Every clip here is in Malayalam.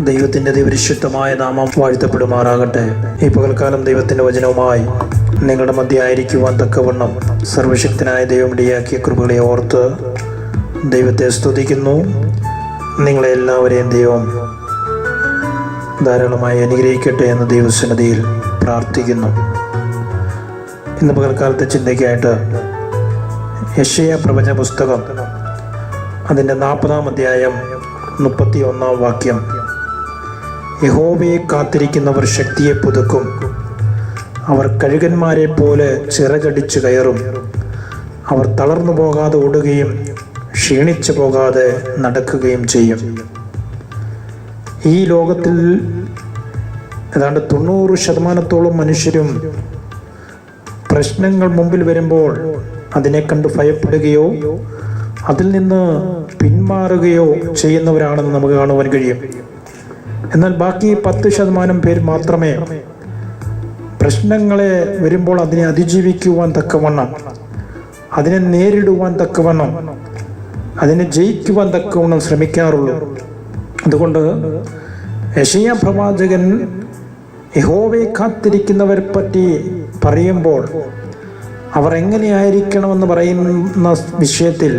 ദൈവത്തിന്റെ ദൈവരിശുദ്ധമായ നാമം വാഴ്ത്തപ്പെടുമാറാകട്ടെ. ഈ പകൽക്കാലം ദൈവത്തിന്റെ വചനവുമായി നിങ്ങളുടെ മധ്യ ആയിരിക്കുവാൻ തക്കവണ്ണം സർവശക്തനായ ദൈവം ഇടയാക്കിയ കൃപകളെ ഓർത്ത് ദൈവത്തെ സ്തുതിക്കുന്നു. നിങ്ങളെ എല്ലാവരെയും ദൈവം ധാരാളമായി അനുഗ്രഹിക്കട്ടെ എന്ന് ദൈവസന്നതിയിൽ പ്രാർത്ഥിക്കുന്നു. ഇന്ന് പകൽക്കാലത്തെ ചിന്തയ്ക്കായിട്ട് യശയ പ്രപഞ്ച പുസ്തകം അതിന്റെ നാൽപ്പതാം അധ്യായം മുപ്പത്തി ഒന്നാം വാക്യം യഹോവയെ കാത്തിരിക്കുന്നവർ ശക്തിയെ പുതുക്കും. അവർ കഴുകന്മാരെ പോലെ ചിറകടിച്ചു കയറും. അവർ തളർന്നു പോകാതെ ഓടുകയും ക്ഷീണിച്ചു പോകാതെ നടക്കുകയും ചെയ്യും. ഈ ലോകത്തിൽ ഏതാണ്ട് തൊണ്ണൂറ് ശതമാനത്തോളം മനുഷ്യരും പ്രശ്നങ്ങൾ മുമ്പിൽ വരുമ്പോൾ അതിനെ കണ്ട് ഭയപ്പെടുകയോ അതിൽ നിന്ന് പിന്മാറുകയോ ചെയ്യുന്നവരാണെന്ന് നമുക്ക് കാണുവാൻ കഴിയും. എന്നാൽ ബാക്കി പത്ത് ശതമാനം പേർ മാത്രമേ പ്രശ്നങ്ങളെ വരുമ്പോൾ അതിനെ അതിജീവിക്കുവാൻ തക്കവണ്ണം അതിനെ നേരിടുവാൻ തക്കവണ്ണം അതിനെ ജയിക്കുവാൻ തക്കവണ്ണം ശ്രമിക്കാറുള്ളൂ. അതുകൊണ്ട് യശയ പ്രവാചകൻ യഹോവയെ കാത്തിരിക്കുന്നവരെ പറ്റി പറയുമ്പോൾ അവർ എങ്ങനെയായിരിക്കണമെന്ന് പറയുന്ന വിഷയത്തിൽ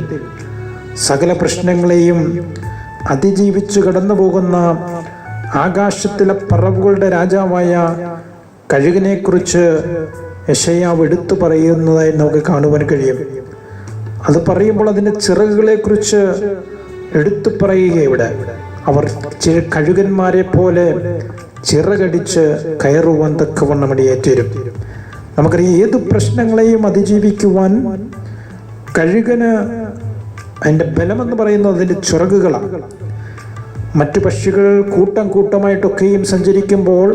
സകല പ്രശ്നങ്ങളെയും അതിജീവിച്ചു കടന്നു പോകുന്ന ആകാശത്തിലെ പറവുകളുടെ രാജാവായ കഴുകിനെക്കുറിച്ച് യശയാവ് എടുത്തു പറയുന്നതായി നമുക്ക് കാണുവാൻ കഴിയും. അത് പറയുമ്പോൾ അതിന്റെ ചിറകുകളെക്കുറിച്ച് എടുത്തു പറയുക ഇവിടെ. അവർ കഴുകന്മാരെ പോലെ ചിറകടിച്ച് കയറുവാൻ തക്കവണ്ണം ഇടയേറ്റരും നമുക്കറിയാം ഏത് പ്രശ്നങ്ങളെയും അതിജീവിക്കുവാൻ കഴുകന് അതിന്റെ ബലമെന്ന് പറയുന്നത് അതിന്റെ ചിറകുകളാണ്. മറ്റു പക്ഷികൾ കൂട്ടം കൂട്ടമായിട്ടൊക്കെയും സഞ്ചരിക്കുമ്പോൾ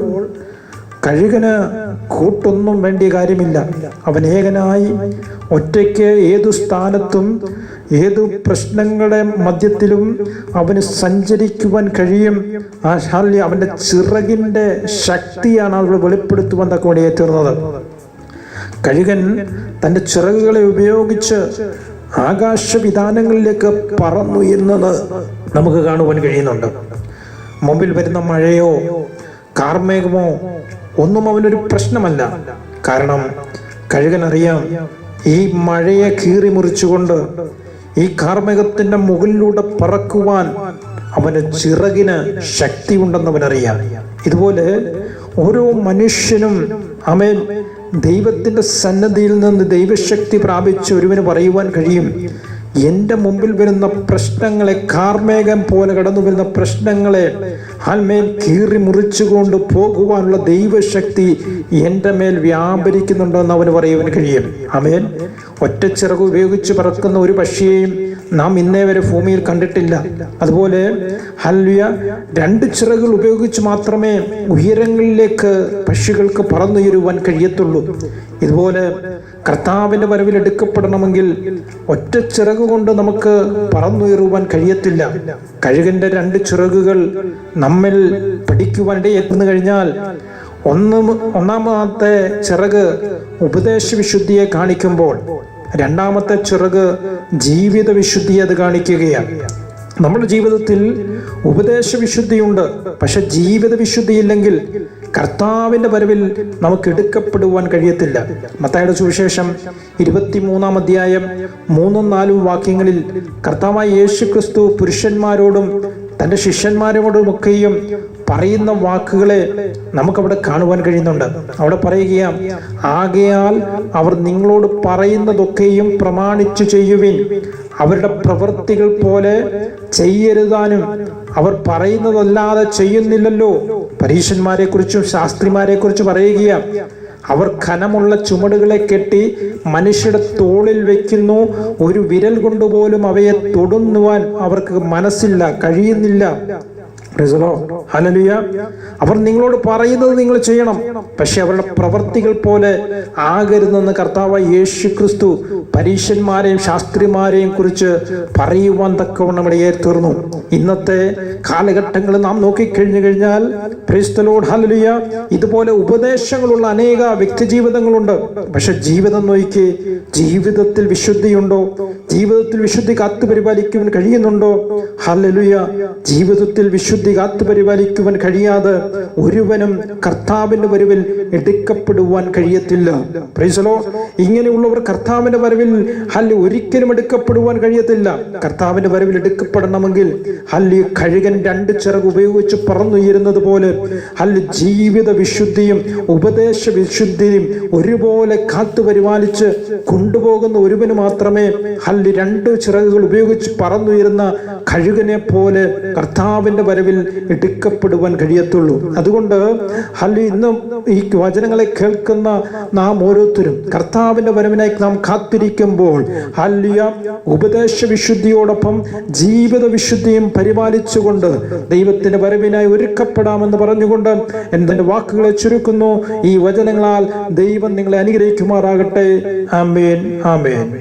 കഴുകന് കൂട്ടൊന്നും വേണ്ടിയ കാര്യമില്ല. അവൻ ഏകനായി ഒറ്റയ്ക്ക് ഏതു സ്ഥാനത്തും ഏതു പ്രശ്നങ്ങളുടെ മധ്യത്തിലും അവന് സഞ്ചരിക്കുവാൻ കഴിയും. ആ ശാല്യ അവന്റെ ചിറകിന്റെ ശക്തിയാണ് അവൾ വെളിപ്പെടുത്തുവാൻ തക്കവടിയെ തീർന്നത് കഴുകൻ തന്റെ ചിറകുകളെ ഉപയോഗിച്ച് ആകാശവിധാനങ്ങളിലേക്ക് പറന്നുയരുന്നത് നമുക്ക് കാണുവാൻ കഴിയുന്നുണ്ട്. മുമ്പിൽ വരുന്ന മഴയോ കാർമേഘമോ ഒന്നും അവനൊരു പ്രശ്നമല്ല. കാരണം കഴുകനറിയാം ഈ മഴയെ കീറി മുറിച്ചുകൊണ്ട് ഈ കാർമേഘത്തിന്റെ മുകളിലൂടെ പറക്കുവാൻ അവന് ചിറകിന് ശക്തി ഉണ്ടെന്ന് അവനറിയാം. ഇതുപോലെ ഓരോ മനുഷ്യനും അവൻ ദൈവത്തിന്റെ സന്നദ്ധിയിൽ നിന്ന് ദൈവശക്തി പ്രാപിച്ച് ഒരുവന് പറയുവാൻ കഴിയും. എന്റെ മുമ്പിൽ വരുന്ന പ്രശ്നങ്ങളെ കാർമേഘം പോലെ കടന്നു വരുന്ന പ്രശ്നങ്ങളെ ആൽമേൽ കീറി മുറിച്ചുകൊണ്ട് പോകുവാനുള്ള ദൈവശക്തി എന്റെ മേൽ വ്യാപരിക്കുന്നുണ്ടെന്ന് അവന് പറയുവാൻ കഴിയും. അമേൻ ഒറ്റച്ചിറക് ഉപയോഗിച്ച് പറക്കുന്ന ഒരു പക്ഷിയെയും നാം ഇന്നേ വരെ ഭൂമിയിൽ കണ്ടിട്ടില്ല. അതുപോലെ ഹൽവിയ രണ്ട് ചിറകൾ ഉപയോഗിച്ച് മാത്രമേ ഉയരങ്ങളിലേക്ക് പക്ഷികൾക്ക് പറന്നുയരുവാൻ കഴിയത്തുള്ളൂ. ഇതുപോലെ കർത്താവിന്റെ വരവിൽ എടുക്കപ്പെടണമെങ്കിൽ ഒറ്റ ചിറക് കൊണ്ട് നമുക്ക് പറന്നുയരുവാൻ കഴിയത്തില്ല. കഴുകന്റെ രണ്ട് ചിറകുകൾ നമ്മിൽ പഠിക്കുവാൻ എത്തുന്നു കഴിഞ്ഞാൽ ഒന്ന് ഒന്നാമത്തെ ചിറക് ഉപദേശ വിശുദ്ധിയെ കാണിക്കുമ്പോൾ രണ്ടാമത്തെ ചിറക് ജീവിത വിശുദ്ധി അത് കാണിക്കുകയാണ്. നമ്മുടെ ജീവിതത്തിൽ ഉപദേശ വിശുദ്ധിയുണ്ട് പക്ഷെ ജീവിത വിശുദ്ധിയില്ലെങ്കിൽ കർത്താവിന്റെ വരവിൽ നമുക്ക് എടുക്കപ്പെടുവാൻ കഴിയത്തില്ല. മത്തായുടെ സുവിശേഷം ഇരുപത്തിമൂന്നാം അധ്യായം മൂന്നും നാലും വാക്യങ്ങളിൽ കർത്താവായ യേശു ക്രിസ്തു പുരുഷന്മാരോടും തന്റെ ശിഷ്യന്മാരോടുമൊക്കെയും പറയുന്ന വാക്കുകളെ നമുക്കവിടെ കാണുവാൻ കഴിയുന്നുണ്ട്. അവിടെ പറയുകയാണ് ആകയാൽ അവർ നിങ്ങളോട് പറയുന്നതൊക്കെയും പ്രമാണിച്ചു ചെയ്യുവിൻ. അവരുടെ പ്രവൃത്തികൾ പോലെ ചെയ്യരുതാനും. അവർ പറയുന്നതല്ലാതെ ചെയ്യുന്നില്ലല്ലോ. പരീക്ഷന്മാരെ കുറിച്ചും ശാസ്ത്രിമാരെ കുറിച്ച് പറയുകയാണ് അവർ ഖനമുള്ള ചുമടുകളെ കെട്ടി മനുഷ്യരുടെ തോളിൽ വെക്കുന്നു. ഒരു വിരൽ കൊണ്ടുപോലും അവയെ തൊടുന്നുവാൻ അവർക്ക് മനസ്സില്ല കഴിയുന്നില്ല. Hallelujah. അവർ നിങ്ങളോട് പറയുന്നത് നിങ്ങൾ ചെയ്യണം. പക്ഷെ അവരുടെ പ്രവർത്തികൾ പോലെ ആകരുതെന്ന് കർത്താവ് യേശു ക്രിസ്തു പരീക്ഷന്മാരെയും ശാസ്ത്രിമാരെയും കുറിച്ച് പറയുവാൻ തക്കവണ്ണം ഇടയെ തീർന്നു ഇന്നത്തെ കാലഘട്ടങ്ങൾ നാം നോക്കിക്കഴിഞ്ഞു കഴിഞ്ഞാൽ ക്രിസ്തലോട് ഹലലിയ ഇതുപോലെ ഉപദേശങ്ങളുള്ള അനേക വ്യക്തി ജീവിതങ്ങളുണ്ട് പക്ഷെ ജീവിതം നോക്കി ജീവിതത്തിൽ വിശുദ്ധിയുണ്ടോ? ജീവിതത്തിൽ വിശുദ്ധി കാത്തു പരിപാലിക്കുവാൻ കഴിയുന്നുണ്ടോ? ഹലലുയ ജീവിതത്തിൽ വിശുദ്ധി വിശുദ്ധി കാത്തു പരിപാലിക്കുവാൻ കഴിയാതെ ഒരുവനും കർത്താവിന്റെ വരവിൽ എടുക്കപ്പെടുവാൻ കഴിയത്തില്ല. പ്രൈസലോ ഇങ്ങനെയുള്ളവർ കർത്താവിന്റെ വരവിൽ ഹല്ലി ഒരിക്കലും എടുക്കപ്പെടുവാൻ കഴിയത്തില്ല. കർത്താവിന്റെ വരവിൽ എടുക്കപ്പെടണമെങ്കിൽ ഹല്ലി കഴുകൻ രണ്ട് ചിറക് ഉപയോഗിച്ച് പറന്നുയരുന്നത് പോലെ ഹല്ലി ജീവിത വിശുദ്ധിയും ഉപദേശ വിശുദ്ധിയും ഒരുപോലെ കാത്തു പരിപാലിച്ച് കൊണ്ടുപോകുന്ന ഒരുവന് മാത്രമേ ഹല്ലി രണ്ട് ചിറകുകൾ ഉപയോഗിച്ച് പറന്നുയരുന്ന കഴുകനെ പോലെ കർത്താവിന്റെ വരവിൽ എടുക്കപ്പെടുവാൻ കഴിയത്തുള്ളൂ. അതുകൊണ്ട് ഹല്ലി ഇന്നും ഈ വചനങ്ങളെ കേൾക്കുന്ന നാം ഓരോരുത്തരും കർത്താവിന്റെ വരവിനായി നാം കാത്തിരിക്കുമ്പോൾ ഹല്ലിയ ഉപദേശ വിശുദ്ധിയോടൊപ്പം ജീവിത വിശുദ്ധിയും പരിപാലിച്ചുകൊണ്ട് ദൈവത്തിന്റെ വരവിനായി ഒരുക്കപ്പെടാമെന്ന് പറഞ്ഞുകൊണ്ട് എന്റെ വാക്കുകളെ ചുരുക്കുന്നു. ഈ വചനങ്ങളാൽ ദൈവം നിങ്ങളെ അനുഗ്രഹിക്കുമാറാകട്ടെ. ആമേൻ. ആമേൻ.